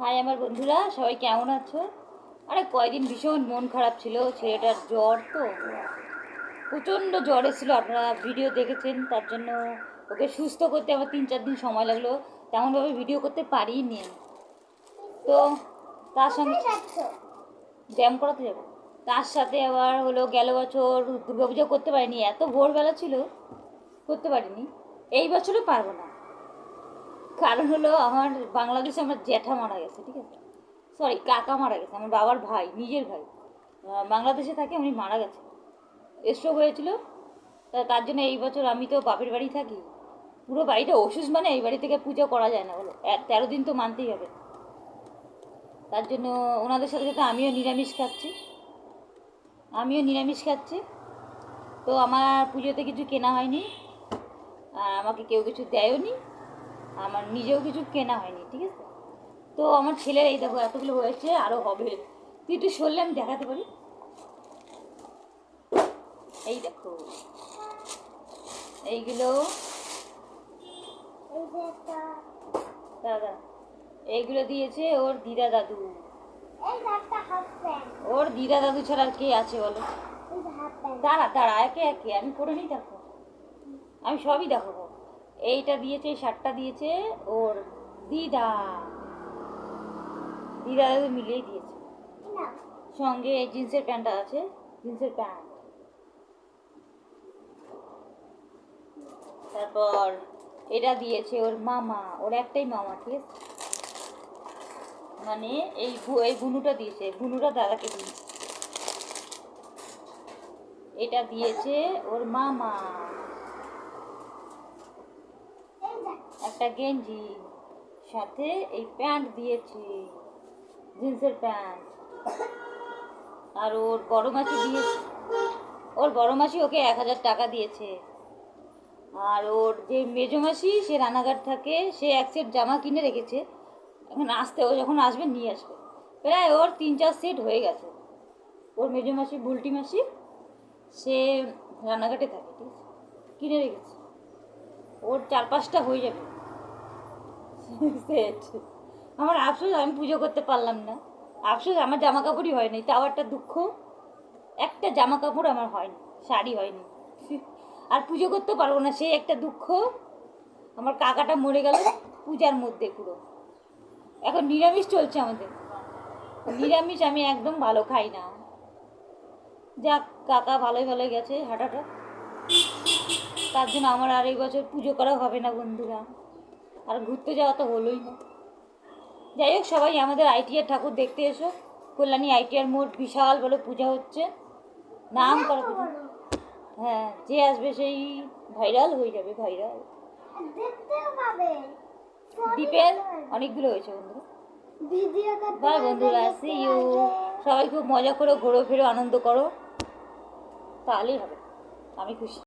High আমার বন্ধুরা সবাই কেমন আছো? আরে কয়দিন ভীষণ মন খারাপ ছিল ছেলেটার জ্বর তো। প্রচণ্ড জ্বর এসেছিল আপনারা ভিডিও দেখেছেন তার জন্য ওকে সুস্থ করতে আমার তিন চার দিন সময় লাগল। তেমনভাবে ভিডিও করতে পারিনি। তো তার সঙ্গে ব্যায়াম করাতে যাব। তার সাথে আবার হলো গেল বছর দুর্গাপুজো করতে পারিনি এত ভোরবেলা ছিল করতে পারিনি। এই বছরও পারব না। কারণ হলো আমার বাংলাদেশে আমার জ্যাঠা মারা গেছে, ঠিক আছে? সরি কাকা মারা গেছে, আমার বাবার ভাই, নিজের ভাই। বাংলাদেশে থাকে, উনি মারা গেছে। স্ট্রোক হয়েছিল, তা তার জন্য এই বছর আমি তো বাপের বাড়ি থাকি। পুরো বাড়িটা অসুস্থ মানে এই বাড়ি থেকে পুজো করা যায় না, বলো। তেরো দিন তো মানতেই হবে। তার জন্য ওনাদের সাথে সাথে আমিও নিরামিষ খাচ্ছি। আমিও নিরামিষ খাচ্ছি। তো আমার পুজোতে কিছু কেনা হয়নি, আর আমাকে কেউ কিছু দেয়ও নি আমার নিজেও কিছু কেনা হয়নি ঠিক আছে? তো আমার ছেলের এই দেখো এতগুলো হয়েছে আরও হবে। তুই একটু সরলে আমি দেখাতে পারি? এই দেখো। এইগুলো। দাদা এইগুলো দিয়েছে ওর দিদা দাদু। ওর দিদা দাদু ছাড়া আর কে আছে বলো? দাঁড়া দাঁড়া একে একে আমি করে নিই দেখো আমি সবই দেখাবো। এইটা দিয়েছে শার্টটা দিয়েছে, ওর দিদা। দিদা মিলিয়ে দিয়েছে। সঙ্গে এই জিন্সের প্যান্টটা আছে, জিন্সের প্যান্ট। তারপর এটা দিয়েছে ওর মামা, ওর একটাই মামা, ঠিক আছে? মানে এই এই বুনুটা দিয়েছে, বুনুটা দাদাকে দিয়েছে। এটা দিয়েছে ওর মামা। একটা গেঞ্জি, সাথে এই প্যান্ট দিয়েছি, জিন্সের প্যান্ট। আর ওর বড় মাসি দিয়েছে, ওর বড় মাসি ওকে এক হাজার টাকা দিয়েছে। আর ওর যে মেজো মাসি, সে রানাঘাট থাকে, সে এক সেট জামা কিনে রেখেছে। এখন আসতে, ও যখন আসবে, নিয়ে আসবে। প্রায় ওর তিন চার সেট হয়ে গেছে। ওর মেজো মাসি, বুলটি মাসি, সে রানাঘাটে থাকে, ঠিক আছে? কিনে রেখেছে। ওর চার পাঁচটা হয়ে যাবে। আমার আফসোস, আমি পুজো করতে পারলাম না। আফসোস, আমার জামা কাপড়ই হয়নি। তাও একটা দুঃখ, একটা জামা কাপড় আমার হয়নি, শাড়ি হয়নি। আর পুজো করতে পারব না, সেই একটা দুঃখ, আমার কাকাটা মরে গেল পূজার মধ্যে পুরো। এখন নিরামিষ চলছে আমাদের। নিরামিষ আমি একদম ভালো খাই না। যাক, কাকা ভালোই ভালোই গেছে হাঁটাটা। তার জন্য আমার আর এই বছর পুজো করা হবে না বন্ধুরা। আর ঘুরতে যাওয়া তো হলোই না। যাই হোক সবাই আমাদের আইটিআর ঠাকুর দেখতে এসো। কল্যাণী আইটিআর মোড় বিশাল বলে পূজা হচ্ছে। নাম করা পূজা। হ্যাঁ যে আসবে সেই ভাইরাল হয়ে যাবে ভাইরাল। দ্বীপের অনেকগুলো হয়েছে বন্ধুরা। বাই বন্ধুরা সি ইউ সবাই খুব মজা করো ঘোরো ফেরো আনন্দ করো। তাহলেই হবে। আমি খুশি।